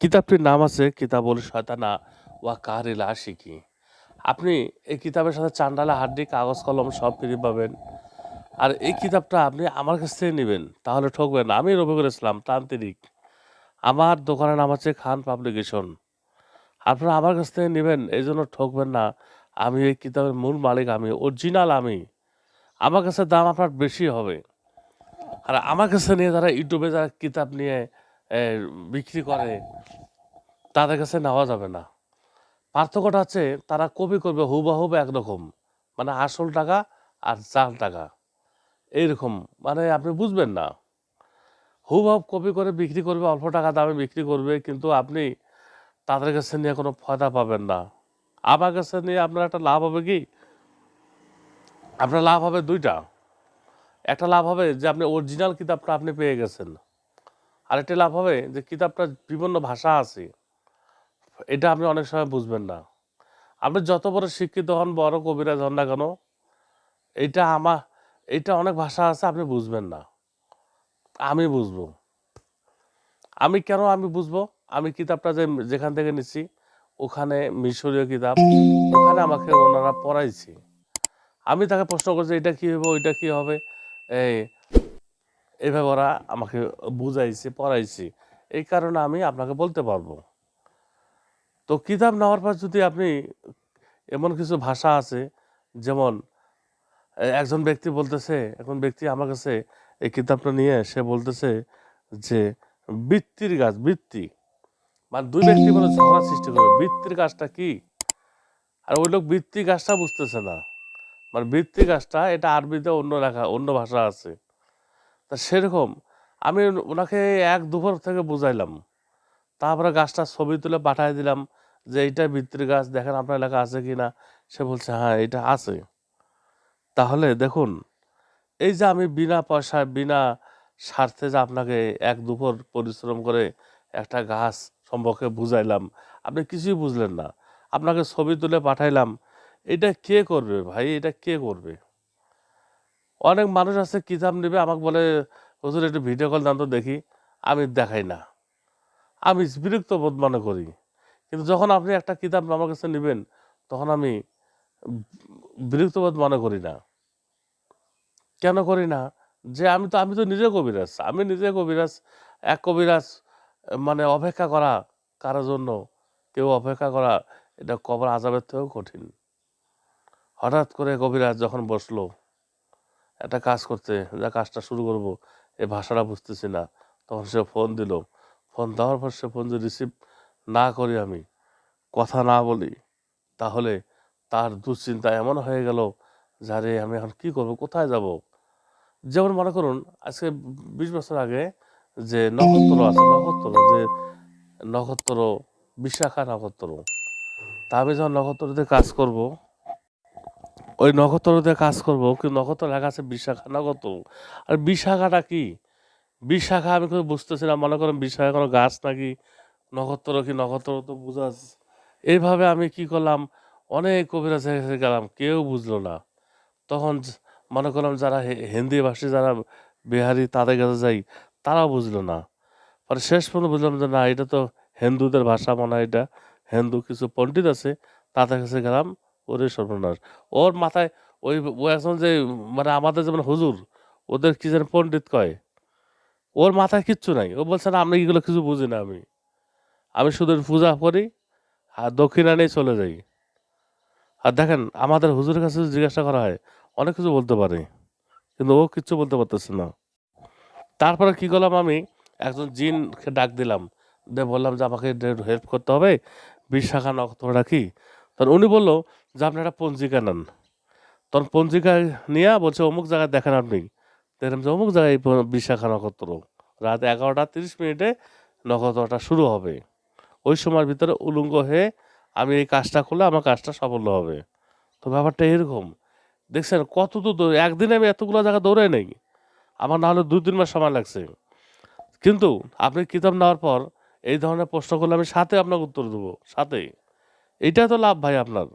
কিতাবটির নাম আছে কিতাবুল শয়তানা ওয়া কারিল আশিকি। আপনি এই কিতাবের সাথে চান্ডালা হাড্ডি কাগজ, কলম সব ফ্রি পাবেন। আর এই কিতাবটা আপনি আমার কাছ থেকে নেবেন, তাহলে ঠকবেন। আমি রবিকুল ইসলাম, তান্ত্রিক। আমার দোকানের নাম হচ্ছে খান পাবলিকেশন। আপনারা আমার কাছ থেকে নেবেন, এই জন্য ঠকবেন না। আমি এই কিতাবের মূল মালিক আমি, অরিজিনাল আমি। আমার কাছে দাম আপনার বেশি হবে। আর আমার কাছে নিয়ে যারা ইউটিউবে যারা কিতাব নিয়ে বিক্রি করে, তাদের কাছে নেওয়া যাবে না। পার্থক্যটা হচ্ছে, তারা কপি করবে হুবাহুব একরকম। মানে আসল টাকা আর চাল টাকা। এইরকম। মানে আপনি বুঝবেন না। হুবহুব কপি করে বিক্রি করবে, অল্প টাকা দামে বিক্রি করবে, কিন্তু আপনি তাদের কাছে নিয়ে কোনো ফায়দা পাবেন না। আমার কাছে নিয়ে আপনার একটা লাভ হবে কি? আপনার লাভ হবে দুইটা। একটা লাভ হবে যে, আপনি অরিজিনাল কিতাবটা আপনি পেয়ে গেছেন। আরেকটি লাভ হবে যে কিতাবটা বিভিন্ন ভাষা আছে। এটা আপনি অনেক সময় বুঝবেন না। আপনি যত বড় শিক্ষিত হন, বড় কবিরাজ হন না কেন এইটা আমার এইটা অনেক ভাষা আছে, আপনি বুঝবেন না। আমি বুঝব। আমি কেন আমি বুঝব? আমি কিতাবটা যে, যেখান থেকে নিচ্ছি, ওখানে মিশরীয় কিতাব, ওখানে আমাকে ওনারা পড়াইছে। আমি তাকে প্রশ্ন করছি, এটা কি হবে ওইটা কি হবে? এই এইভাবে ওরা আমাকে বুঝাইছে, পড়াইছে। এই কারণে আমি আপনাকে বলতে পারব। তো কিতাব নেওয়ার পর যদি আপনি এমন কিছু ভাষা আছে, যেমন একজন ব্যক্তি বলতেছে, এখন ব্যক্তি আমার কাছে এই কিতাবটা নিয়ে সে বলতেছে যে, বৃত্তির গাছ, বৃত্তি। মানে দুই ব্যক্তি বলে ঝগড়া সৃষ্টি করবে। বৃত্তির গাছটা কি? আর ওই লোক বৃত্তি গাছটা বুঝতেছে না। মানে বৃত্তি গাছটা, এটা আরবিতে অন্য লেখা, অন্য ভাষা আছে। তা সেরকম আমি ওনাকে এক দুপুর থেকে বুঝাইলাম। তারপরে গাছটা ছবি তুলে পাঠিয়ে দিলাম যে এইটা বৃত্তির গাছ, দেখেন আপনার এলাকা আছে কি না সে বলছে হ্যাঁ এটা আছে। তাহলে দেখুন, এই যে আমি বিনা পয়সায়, বিনা স্বার্থে যে আপনাকে এক দুপুর পরিশ্রম করে একটা গাছ সম্পর্কে বুঝাইলাম, আপনি কিছুই বুঝলেন না। আপনাকে ছবি তুলে পাঠাইলাম, এটা কে করবে ভাই? এটা কে করবে? অনেক মানুষ আছে কিতাব নেবে? আমাকে বলে, হুজুর, একটু ভিডিও কল দাম তো দেখি। আমি দেখাই না। আমি বিরক্ত বোধ মনে করি। কিন্তু যখন আপনি একটা কিতাব আমার কাছে নেবেন, তখন আমি বিরক্ত বোধ মনে করি না। কেন করি না? যে আমি তো আমি তো নিজে কবিরাজ। আমি নিজে কবিরাজ, এক কবিরাজ মানে অপেক্ষা করা কারোর জন্য, কেউ অপেক্ষা করা, এটা কবর আজাবের থেকেও কঠিন। হঠাৎ করে কবিরাজ যখন বসল একটা কাজ করতে, যা কাজটা শুরু করব এই ভাষাটা বুঝতেছি না। তখন সে ফোন দিল। ফোন দেওয়ার পর সে ফোন যদি রিসিভ না করি আমি, কথা না বলি, তাহলে তার দুশ্চিন্তা এমন হয়ে গেল যারে আমি এখন কি করব, কোথায় যাব? যেমন মনে করুন, আজকে বিশ বছর আগে যে নক্ষত্র আছে, নক্ষত্র যে নক্ষত্র, বিশাখা নক্ষত্র, তা আমি যখন নক্ষত্রতে কাজ করব ওই নক্ষত্রতে কাজ করব কিন্তু নক্ষত্র লেখা আছে বিশাখা নক্ষত্র। আর বিশাখাটা কি? বিশাখা আমি কোনো বুঝতেছি না, মনে করেন বিশাখা কোনো গাছ নাকি নক্ষত্র কি নক্ষত্র তো বোঝা এইভাবে আমি কি করলাম, অনেক কবিরাজ গেলাম, কেউ বুঝলো না। তখন মনে করলাম যারা হিন্দি ভাষী যারা বিহারি, তাদের কাছে যাই, তারাও বুঝলো না। পরে শেষ পর্যন্ত বুঝলাম যে না, এটা তো হিন্দুদের ভাষা মনে হয়, এটা হিন্দু কিছু পণ্ডিত আছে, তাদের কাছে গেলাম ওরে সর্বনাশ। ওর মাথায় ওই ও একজন যে মানে আমাদের যেমন হুজুর, ওদের কি যেন পণ্ডিত কয়, ওর মাথায় কিচ্ছু নাই। ও বলছে, না, আমি এগুলো কিছু বুঝি না আমি। আমি শুধু পূজা করি আর দক্ষিণা নিয়ে চলে যাই। আর দেখেন, আমাদের হুজুরের কাছে জিজ্ঞাসা করা হয়, অনেক কিছু বলতে পারে, কিন্তু ও কিচ্ছু বলতে পারতেছে না। তারপরে কি করলাম আমি, একজন জিনকে ডাক দিলাম। দিয়ে বললাম যে, আমাকে হেল্প করতে হবে। বিশাখা নক্ষত্রটা কি তখন উনি বলল যে আপনি একটা পঞ্জিকা নেন। তখন পঞ্জিকা নিয়ে বলছে, অমুক জায়গায় দেখেন আপনি। দেখলাম যে অমুক জায়গায় বিশাখা নক্ষত্র। রাত এগারোটা তিরিশ মিনিটে নক্ষত্রটা শুরু হবে। ওই সময়ের ভিতরে উলঙ্গ হয়ে আমি এই কাজটা করলে আমার কাজটা সাফল্য হবে। তো ব্যাপারটা এরকম। দেখছেন কত তো দৌড় একদিনে আমি এতগুলো জায়গা দৌড়ে নেই। আমার না হলে দু তিন মাস সময় লাগছে। কিন্তু আপনি কিতাব নেওয়ার পর এই ধরনের প্রশ্ন করলে আমি সাথে আপনাকে উত্তর দেবো। সাথে। এইটা তো লাভ ভাই আপনার।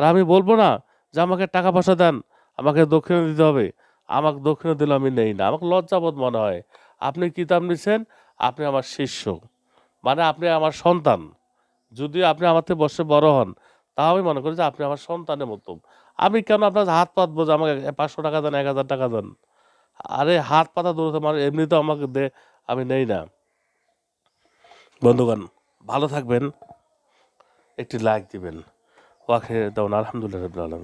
আর আমি বলব না যে আমাকে টাকা পয়সা দেন, আমাকে দক্ষিণে দিতে হবে। আমাকে দক্ষিণে দিলে আমি নেই না। আমাকে লজ্জাবোধ মনে হয়। আপনি কিতাব নিচ্ছেন আপনি আমার শিষ্য। মানে আপনি আমার সন্তান। যদি আপনি আমার থেকে বসে বড় হন তাও আমি মনে করি যে আপনি আমার সন্তানের মতো। আমি কেন আপনার হাত পাতবো যে আমাকে পাঁচশো টাকা দেন, এক হাজার টাকা দেন? আরে হাত পাতা দূরতে মানে এমনিতেও আমাকে দে, আমি নেই না। বন্ধুগণ, ভালো থাকবেন। একটি লাইক দিবেন। ওয়াকে দেওয়ান আলহামদুলিল্লাহ রবিল আলম